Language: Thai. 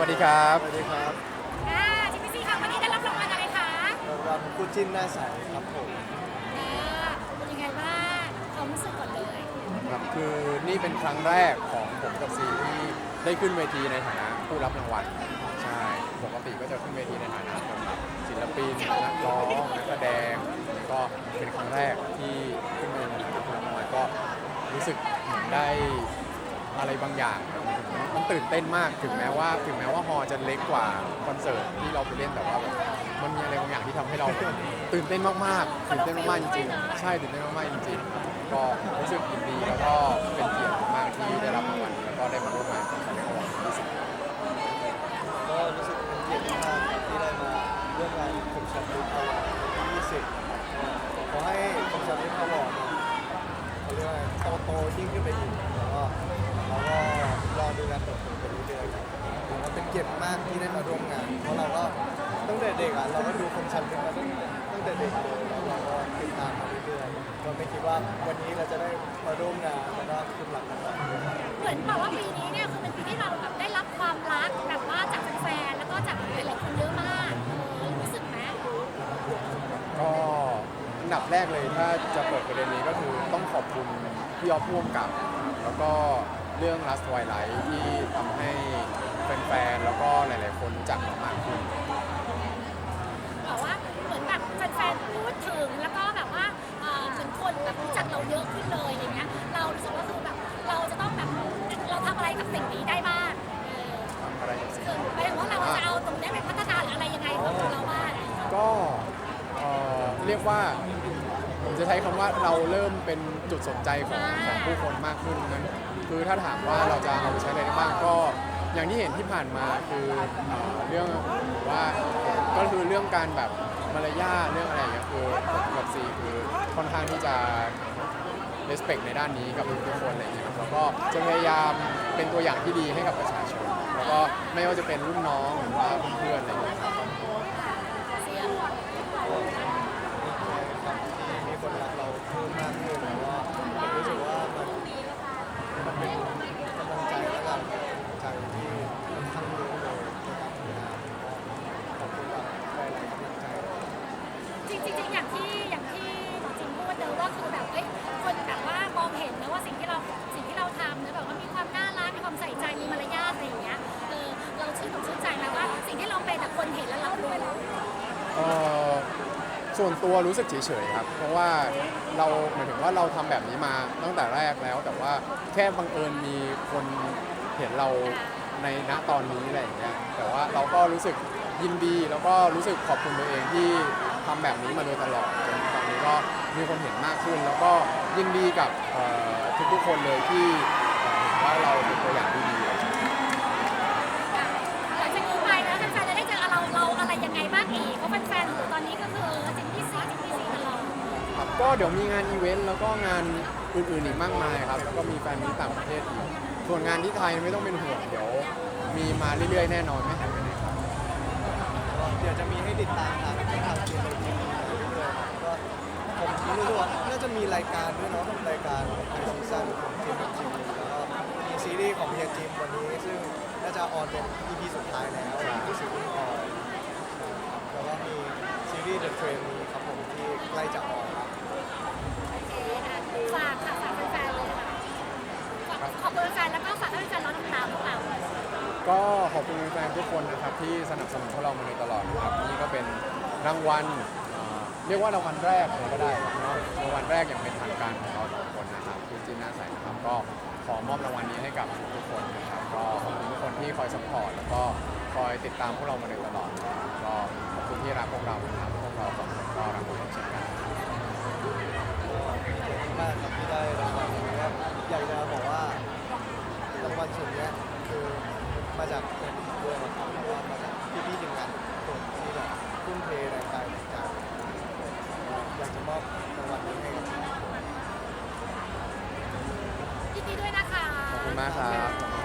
วัสดีครับ สวัสดีครับอ่าจิมมี่ซี่ค่ะวันนี้ได้รับรางวัลอะไรคะรางวัลคู่จิ้นหน้าใสครับผมอ่าเป็นยังไงบ้างความรู้สึกก่อนเลยครับคือนี่เป็นครั้งแรกของผมกับซีที่ได้ขึ้นเวทีในฐานะผู้รับรางวัล ใช่ ปกติก็จะขึ้นเวทีในฐานะคนแบบศิลปิน นักร้อง นักแสดงนี่ก็เป็นครั้งแรกที่ขึ้นมาในฐานะผู้รับรางวัลก็รู้สึกเหมือนได้ อะไรบางอย่างมันตื่นเต้นมากถึงแม้ว่าถึงแม้ว่าฮอจะเล็กกว่าคอนเสิร์ตที่เราไปเล่นแต่ว่าแบบมันมีอะไรบางอย่างที่ทำให้เราแบบตื่นเต้นมากๆตื่นเต้นมากๆจริงๆใช่ตื่นเต้นมากๆจริงๆก็รู้สึกยินดีแล้วก็เป็นเกียรติมากที่ได้รับรางวัลแล้วก็ได้มาร่วมงานกับคณะกรรมารที่สิบก็รู้สึกเป็นเกียรติมากที่ได้มาร่วมงานคมชัดลึกอวอร์ดที่20ขอให้คมชัดลึกอวอร์ดเขาเรียกว่าโตโตๆยิ่งขึ้นไปอีกแล้วก็รอดูการเติบโตไปเรื่อยๆครับแล้วเป็นเกียรติมากที่ได้มาร่วมงาน เพราะเราก็ตั้งแต่เด็กอะเราก็ดูคมชัดลึกมาตั้งตั้งแต่เด็กเลยแล้วเราก็ติดตามมาเรื่อยๆก็ไม่คิดว่าวันนี้เราจะได้มาร่วมงานแล้วก็ขึ้นหลักรางวัลด้วยเหมือนแบบว่าปีนี้เนี่ยคือเป็นปีที่เราแบบได้รับความรักแบบว่าจากแฟนๆแล้วก็จากหลายๆคนเยอะมากเออรู้สึกไหมก็อันดับแรกเลยถ้าจะเปิดประเด็นนี้ก็คือต้องขอบคุณพี่ออฟพ่วงกับ แล้วก็เรื่อง Last Twilight ที่ทำให้ แฟนๆ แล้วก็หลาย ๆ คนรู้จักเรามากขึ้นแบบว่าเหมือนแบบแฟนๆพูดถึงแล้วก็แบบว่าเอ่อเหมือนคนแบบรู้จักเราเยอะขึ้นเลยอย่างเงี้ย เรารู้สึกว่าคือแบบเราจะต้องแบบเราทำอะไรกับสิ่งนี้ได้บ้างเออทำอะไรกับสิ่งคือหมายถึงว่าเราจะเอาตรงนี้ไปพัฒนาหรืออะไรยังไงของเราบ้างก็เอ่อเรียกว่าผมจะใช้คำว่าเราเริ่มเป็นจุดสนใจของของผู้คนมากขึ้นนั้นคือถ้าถามว่าเราจะเอาไปใช้อะไรได้บ้างก็ อย่างที่เห็นที่ผ่านมาคือเอ่อเรื่องว่าก็คือเรื่องการแบบมารยาทเรื่องอะไรอย่างเงี้ยคือผมกับซีคือค่อนข้างที่จะ respect ในด้านนี้กับทุกๆคนอะไรอย่างเงี้ยครับแล้วก็จะพยายามเป็นตัวอย่างที่ดีให้กับประชาชน แล้วก็ไม่ว่าจะเป็นรุ่นน้องหรือว่าเพื่อนๆอะไรอย่างเงี้ยครับ เสีย ครับที่มีคนรักเราเพิ่มมากขึ้นแล้วก็ผมรู้สึกว่ามันมันเป็นกำลังใจแล้วกันใจที่ค่อนข้างเยอะเลยในการทำงานขอบคุณแบบหลายๆกำลังใจ จริงๆอย่างที่อย่างที่หมอจิมพูดเนอะว่าคือแบบเอ้ยคนแบบว่ามองเห็นนะว่าสิ่งที่เราสิ่งที่เราทำเนี่ยแบบว่ามีความน่ารักมีความใส่ใจมีมารยาทอะไรอย่างเงี้ยเออเราชื่นอกชื่นใจไหมว่าสิ่งที่เราเป็นแต่คนเห็นแล้วรับรู้ เอ่อ ส่วนตัวรู้สึกเฉยๆครับ เพราะว่าเราหมายถึงว่าเราทำแบบนี้มาตั้งแต่แรกแล้ว แต่ว่าแค่บังเอิญมีคนเห็นเราในณตอนนี้อะไรอย่างเงี้ย แต่ว่าเราก็รู้สึกยินดีแล้วก็รู้สึกขอบคุณตัวเองที่ทำแบบนี้มาโดยตลอดจนตอนนี้ก็มีคนเห็นมากขึ้น แล้วก็ยินดีกับทุกๆคนเลยที่เห็นว่าเราเป็นตัวอย่างที่ดี ก็เดี๋ยวมีงานอีเวนต์แล้วก็งานอื่นๆอีกมากมายครับแล้วก็มีแฟนมีต่างประเทศอีกส่วนงานที่ไทยไม่ต้องเป็นห่วงเดี๋ยว มีมาเรื่อยๆแน่นอนไม่หายไปไหนครับเดี๋ยวจะมีให้ติดตามทางทางทีมในทีมเรื่อยๆก็ผมรู้สึกว่าน่าจะมีรายการด้วยเนาะรายการไอซีซั่นของทีมทีมแล้วก็มีซีรีส์ของเพียจิมวันนี้ซึ่งน่าจะออนเป็น EP สุดท้ายแล้วที่ซีรีส์ออนแล้วก็มีซีรีส์ The Train นี้ครับผมที่ใกล้จะออนแล้ว ฝากค่ะฝากแฟนๆเลยค่ะฝาก ขอบคุณแฟนๆแล้วก็ฝากให้แฟนๆร้องน้ำตาพวกเราก็ขอบคุณแฟนๆทุกคนนะครับที่สนับสนุนพวกเรามาโดยตลอดนะครับนี่ก็เป็นรางวัลเอ่อเรียกว่ารางวัลแรกเลยก็ได้ครับเนาะรางวัลแรกอย่างเป็นทางการของเราสองคนนะครับคือจินน่าใสนะครับก็ขอมอบรางวัลนี้ให้กับทุกคนนะครับก็ขอบคุณทุกคนที่คอยสปอร์ตแล้วก็คอยติดตามพวกเรามาโดยตลอดนะครับก็ขอบคุณที่รักพวกเรานะครับพวกเราสองคนก็รักพวกเราเช่นกัน มากครับที่ได้รางวัลนี้ครับอยากจะบอกว่า วัลส่วนเนี้ยคือมาจากคนอื่นด้วยนะครับเพราะว่ามาจากพี่ๆทีมงานทุกคนที่แบบทุ่มเทแรงกายแรงใจอยากจะมอบรางวัลนี้ให้กับทุกคน ยินดีด้วยนะคะ ขอบคุณมากครับ